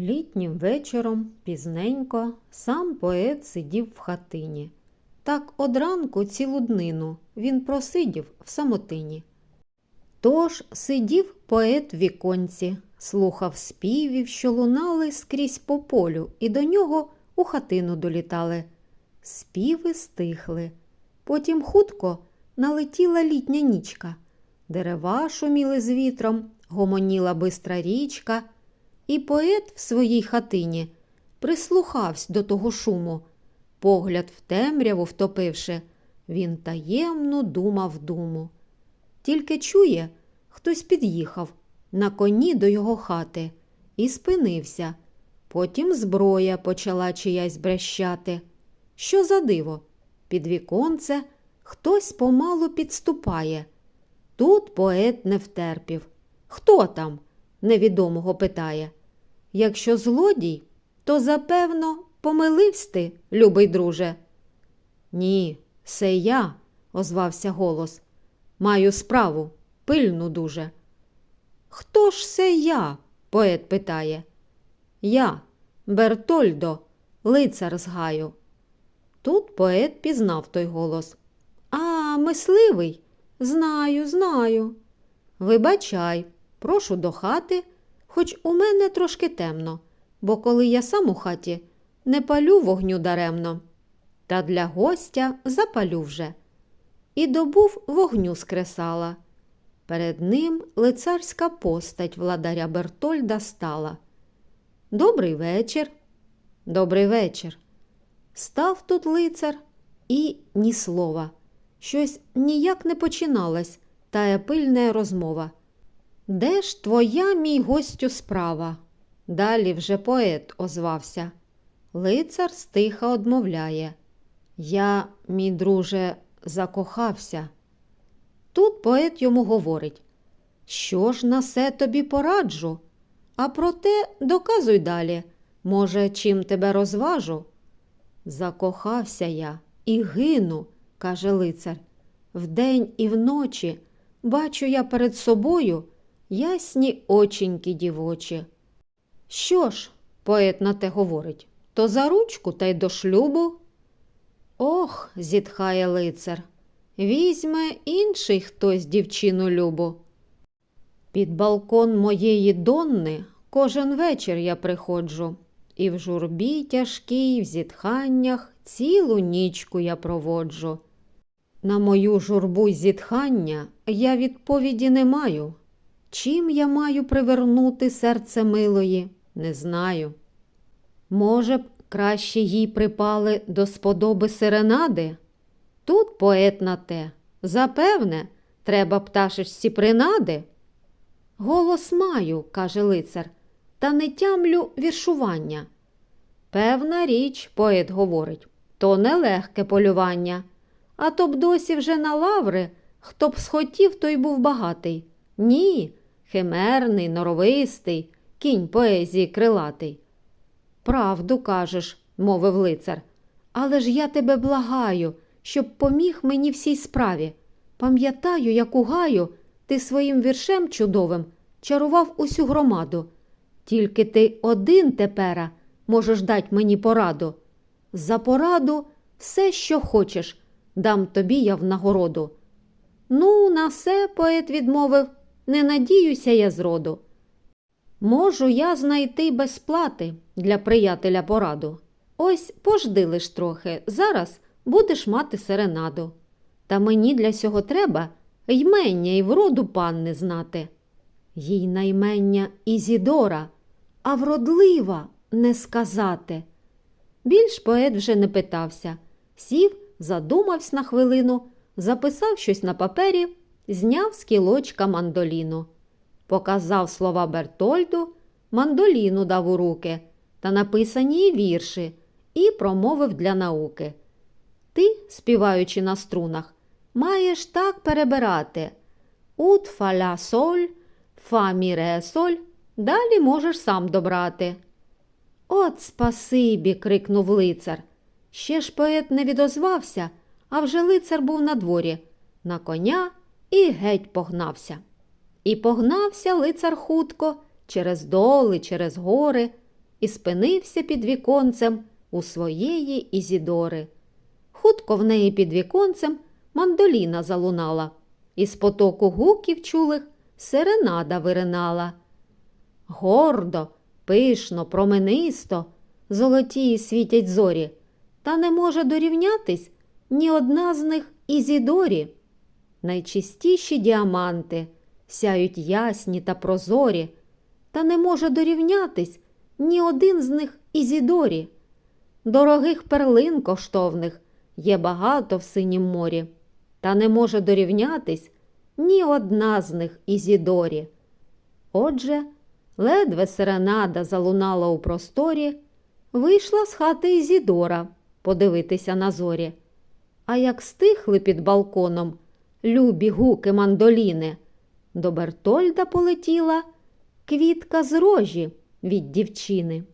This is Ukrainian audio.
Літнім вечором, пізненько, сам поет сидів в хатині. Так одранку цілу днину він просидів в самотині. Тож сидів поет в віконці, слухав співів, що лунали скрізь по полю, і до нього у хатину долітали. Співи стихли. Потім хутко налетіла літня нічка. Дерева шуміли з вітром, гомоніла бистра річка, і поет в своїй хатині прислухався до того шуму. Погляд в темряву втопивши, він таємно думав думу. Тільки чує, хтось під'їхав на коні до його хати і спинився. Потім зброя почала чиясь брещати. Що за диво? Під віконце хтось помалу підступає. Тут поет не втерпів. Хто там? невідомого питає. Якщо злодій, то запевно помиливсь ти, любий друже. Ні, це я, озвався голос. Маю справу, пильну дуже. Хто ж це я? поет питає. Я, Бертольдо, лицар з гаю. Тут поет пізнав той голос. А, мисливий? Знаю, знаю. Вибачай, прошу до хати, хоч у мене трошки темно, бо коли я сам у хаті, не палю вогню даремно. Та для гостя запалю вже. І добув вогню з кресала. Перед ним лицарська постать владаря Бертольда стала. Добрий вечір. Добрий вечір. Став тут лицар і ні слова. Щось ніяк не починалась тая пильна розмова. Де ж твоя, мій гостю, справа? Далі вже поет озвався. Лицар стиха одмовляє. Я, мій друже, закохався. Тут поет йому говорить, що ж на се тобі пораджу, а проте доказуй далі, може, чим тебе розважу. Закохався я і гину, каже лицар. Вдень і вночі бачу я перед собою ясні оченьки дівочі. Що ж, поет на те говорить, то за ручку та й до шлюбу. Ох, зітхає лицар, візьме інший хтось дівчину любу. Під балкон моєї донни кожен вечір я приходжу, і в журбі тяжкій, в зітханнях цілу нічку я проводжу. На мою журбу й зітхання я відповіді не маю. Чим я маю привернути серце милої, не знаю. Може б, краще їй припали до сподоби серенади? Тут поет на те. Запевне, треба пташечці принади. Голос маю, каже лицар, та не тямлю віршування. Певна річ, поет говорить, то нелегке полювання. А то б досі вже на лаври, хто б схотів, той був багатий. Ні, химерний, норовистий, кінь поезії крилатий. Правду кажеш, мовив лицар, але ж я тебе благаю, щоб поміг мені в цій справі. Пам'ятаю, як у гаю ти своїм віршем чудовим чарував усю громаду. Тільки ти один тепера можеш дати мені пораду. За пораду все, що хочеш, дам тобі я в нагороду. Ну, на все поет відмовив, не надіюся я зроду. Можу я знайти без плати для приятеля пораду. Ось пожди лиш трохи, зараз будеш мати серенаду. Та мені для сього треба ймення і вроду панни знати. Їй наймення Ізідора, а вродлива не сказати. Більш поет вже не питався, сів, задумався на хвилину, записав щось на папері, зняв з кілочка мандоліну. Показав слова Бертольду, мандоліну дав у руки та написані вірші і промовив для науки. Ти, співаючи на струнах, маєш так перебирати ут фа ля соль, фа мі ре соль, далі можеш сам добрати. От спасибі. крикнув лицар. Ще ж поет не відозвався, а вже лицар був на дворі, на коня і геть погнався. І погнався лицар хутко через доли, через гори, і спинився під віконцем у своєї Ізідори. Хутко в неї під віконцем мандоліна залунала, і з потоку гуків чулих серенада виринала. Гордо, пишно, променисто, золотії світять зорі, та не може дорівнятись ні одна з них Ізідорі. Найчистіші діаманти сяють ясні та прозорі, та не може дорівнятись ні один з них Ізідорі. Дорогих перлин коштовних є багато в синім морі, та не може дорівнятись ні одна з них Ізідорі. Отже, ледве серенада залунала у просторі, вийшла з хати Ізідора подивитися на зорі. А як стихли під балконом любі гуки мандоліни, до Бертольда полетіла квітка з рожі від дівчини.